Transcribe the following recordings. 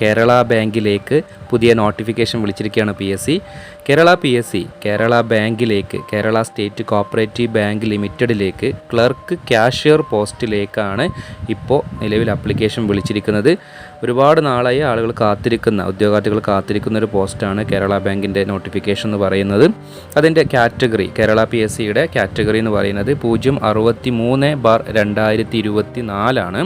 കേരള ബാങ്കിലേക്ക് പുതിയ notification വിളിച്ചിരിക്കുകയാണ് P S C. Kerala P S C Kerala ബാങ്കിലേക്ക് കേരള സ്റ്റേറ്റ് കോപ്പറേറ്റീവ് ബാങ്ക് ലിമിറ്റഡിലേക്ക് ക്ലർക്ക് ക്യാഷ്യർ പോസ്റ്റിലേക്കാണ് ഇപ്പോൾ നിലവിൽ അപ്ലിക്കേഷൻ വിളിച്ചിരിക്കുന്നത്. ഒരുപാട് നാളായി ആളുകൾ കാത്തിരിക്കുന്ന ഉദ്യോഗാർത്ഥികൾ കാത്തിരിക്കുന്ന ഒരു പോസ്റ്റാണ് കേരള ബാങ്കിന്റെ നോട്ടിഫിക്കേഷൻ എന്ന് പറയുന്നത്. അതിന്റെ കാറ്റഗറി കേരള പി എസ് സിയുടെ കാറ്റഗറി എന്ന് പറയുന്നത് പൂജ്യം അറുപത്തി മൂന്ന് ബാർ രണ്ടായിരത്തി ഇരുപത്തി നാലാണ്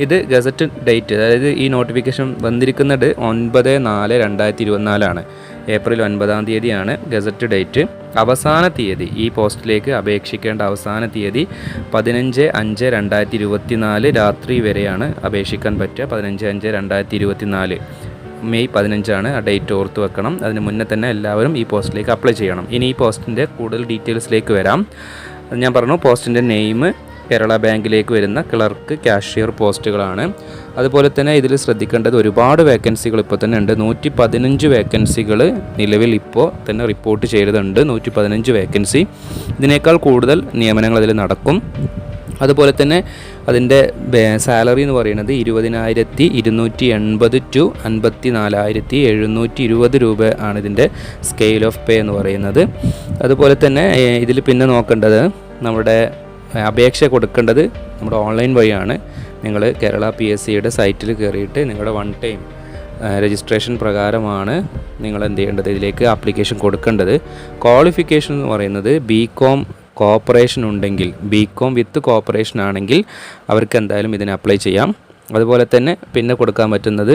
ഇത് ഗസറ്റ് ഡേറ്റ് അതായത് ഈ നോട്ടിഫിക്കേഷൻ വന്നിരിക്കുന്നത് ഒൻപത് നാല് രണ്ടായിരത്തി ഇരുപത്തിനാലാണ് ഏപ്രിൽ ഒൻപതാം തീയതിയാണ് ഗസറ്റ് ഡേറ്റ്. അവസാന തീയതി ഈ പോസ്റ്റിലേക്ക് അപേക്ഷിക്കേണ്ട അവസാന തീയതി പതിനഞ്ച് അഞ്ച് രണ്ടായിരത്തി ഇരുപത്തി നാല് രാത്രി വരെയാണ് അപേക്ഷിക്കാൻ പറ്റുക. പതിനഞ്ച് അഞ്ച് രണ്ടായിരത്തി ഇരുപത്തി നാല് മെയ് പതിനഞ്ചാണ് ആ ഡേറ്റ് ഓർത്ത് വെക്കണം. അതിന് മുന്നേ തന്നെ എല്ലാവരും ഈ പോസ്റ്റിലേക്ക് അപ്ലൈ ചെയ്യണം. ഇനി ഈ പോസ്റ്റിന്റെ കൂടുതൽ ഡീറ്റെയിൽസിലേക്ക് വരാം. ഞാൻ പറഞ്ഞു പോസ്റ്റിന്റെ നെയിം കേരള ബാങ്കിലേക്ക് വരുന്ന ക്ലർക്ക് കാഷ്യർ പോസ്റ്റുകളാണ്. അതുപോലെ തന്നെ ഇതിൽ ശ്രദ്ധിക്കേണ്ടത് ഒരുപാട് വേക്കൻസികൾ ഇപ്പോൾ തന്നെ ഉണ്ട്. നൂറ്റി പതിനഞ്ച് വേക്കൻസികൾ നിലവിൽ ഇപ്പോൾ തന്നെ റിപ്പോർട്ട് ചെയ്തിട്ടുണ്ട് നൂറ്റി പതിനഞ്ച് വേക്കൻസി. ഇതിനേക്കാൾ കൂടുതൽ നിയമനങ്ങൾ അതിൽ നടക്കും. അതുപോലെ തന്നെ അതിന്റെ സാലറി എന്ന് പറയുന്നത് ഇരുപതിനായിരത്തി ഇരുന്നൂറ്റി എൺപത് ടു അൻപത്തി നാലായിരത്തി എഴുന്നൂറ്റി ഇരുപത് രൂപ ആണ് ഇതിന്റെ സ്കെയിൽ ഓഫ് പേ എന്ന് പറയുന്നത്. അതുപോലെ തന്നെ ഇതിൽ പിന്നെ നോക്കേണ്ടത് നമ്മുടെ അപേക്ഷ കൊടുക്കേണ്ടത് നമ്മുടെ ഓൺലൈൻ വഴിയാണ്. നിങ്ങൾ കേരള പി എസ് സിയുടെ സൈറ്റിൽ കയറിയിട്ട് നിങ്ങളുടെ വൺ ടൈം രജിസ്ട്രേഷൻ പ്രകാരമാണ് നിങ്ങൾ എന്ത് ചെയ്യേണ്ടത്? ഇതിലേക്ക് ആപ്ലിക്കേഷൻ കൊടുക്കേണ്ടത്. ക്വാളിഫിക്കേഷൻ എന്ന് പറയുന്നത് ബി കോം കോപ്പറേഷൻ ഉണ്ടെങ്കിൽ ബി കോം വിത്ത് കോപ്പറേഷൻ ആണെങ്കിൽ അവർക്ക് എന്തായാലും ഇതിന് അപ്ലൈ ചെയ്യാം. അതുപോലെ തന്നെ പിന്നെ കൊടുക്കാൻ പറ്റുന്നത്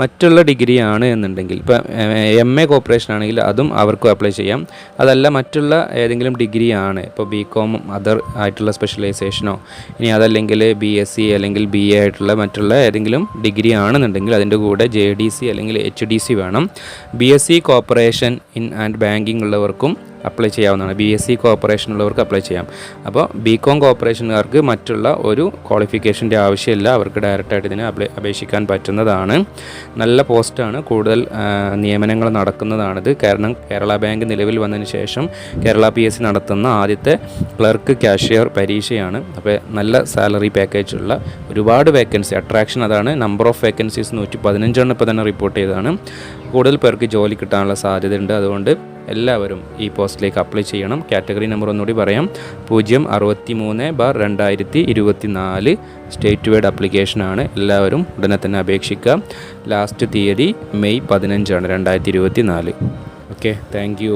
മറ്റുള്ള ഡിഗ്രി ആണ് എന്നുണ്ടെങ്കിൽ ഇപ്പോൾ എം എ കോപ്പറേഷൻ ആണെങ്കിൽ അതും അവർക്കും അപ്ലൈ ചെയ്യാം. അതല്ല മറ്റുള്ള ഏതെങ്കിലും ഡിഗ്രി ആണ് ഇപ്പോൾ ബി കോം അതർ ആയിട്ടുള്ള സ്പെഷ്യലൈസേഷനോ ഇനി അതല്ലെങ്കിൽ ബി എസ് സി അല്ലെങ്കിൽ ബി എ ആയിട്ടുള്ള മറ്റുള്ള ഏതെങ്കിലും ഡിഗ്രി ആണെന്നുണ്ടെങ്കിൽ അതിന്റെ കൂടെ ജെ ഡി സി അല്ലെങ്കിൽ എച്ച് ഡി സി വേണം. B S C cooperation in and banking ഉള്ളവർക്കും അപ്ലൈ ചെയ്യാവുന്നതാണ്. ബി എസ് സി കോപ്പറേഷൻ ഉള്ളവർക്ക് അപ്ലൈ ചെയ്യാം. അപ്പോൾ ബി കോം കോർപ്പറേഷനുകാർക്ക് മറ്റുള്ള ഒരു ക്വാളിഫിക്കേഷന്റെ ആവശ്യമില്ല. അവർക്ക് ഡയറക്റ്റായിട്ട് ഇതിന് അപ്ലൈ അപേക്ഷിക്കാൻ പറ്റുന്നതാണ്. നല്ല പോസ്റ്റാണ്. കൂടുതൽ നിയമനങ്ങൾ നടക്കുന്നതാണിത്. കാരണം കേരള ബാങ്ക് നിലവിൽ വന്നതിന് ശേഷം കേരള പി എസ് സി നടത്തുന്ന ആദ്യത്തെ ക്ലർക്ക് കാഷ്യർ പരീക്ഷയാണ്. അപ്പോൾ നല്ല സാലറി പാക്കേജ് ഉള്ള ഒരുപാട് വേക്കൻസി അട്രാക്ഷൻ അതാണ്. നമ്പർ ഓഫ് വേക്കൻസീസ് നൂറ്റി പതിനഞ്ചെണ്ണം ഇപ്പോൾ തന്നെ റിപ്പോർട്ട് ചെയ്തതാണ്. കൂടുതൽ പേർക്ക് ജോലി കിട്ടാനുള്ള സാധ്യതയുണ്ട്. അതുകൊണ്ട് എല്ലാവരും ഈ പോസ്റ്റിലേക്ക് അപ്ലൈ ചെയ്യണം. കാറ്റഗറി നമ്പർ ഒന്നുകൂടി പറയാം. പൂജ്യം അറുപത്തി മൂന്ന് ബാർ രണ്ടായിരത്തി ഇരുപത്തി നാല് സ്റ്റേറ്റ് വൈഡ് അപ്ലിക്കേഷനാണ് എല്ലാവരും ഉടനെ തന്നെ അപേക്ഷിക്കുക. ലാസ്റ്റ് തീയതി മെയ് പതിനഞ്ചാണ് രണ്ടായിരത്തി ഇരുപത്തി നാല് ഓക്കെ താങ്ക് യു.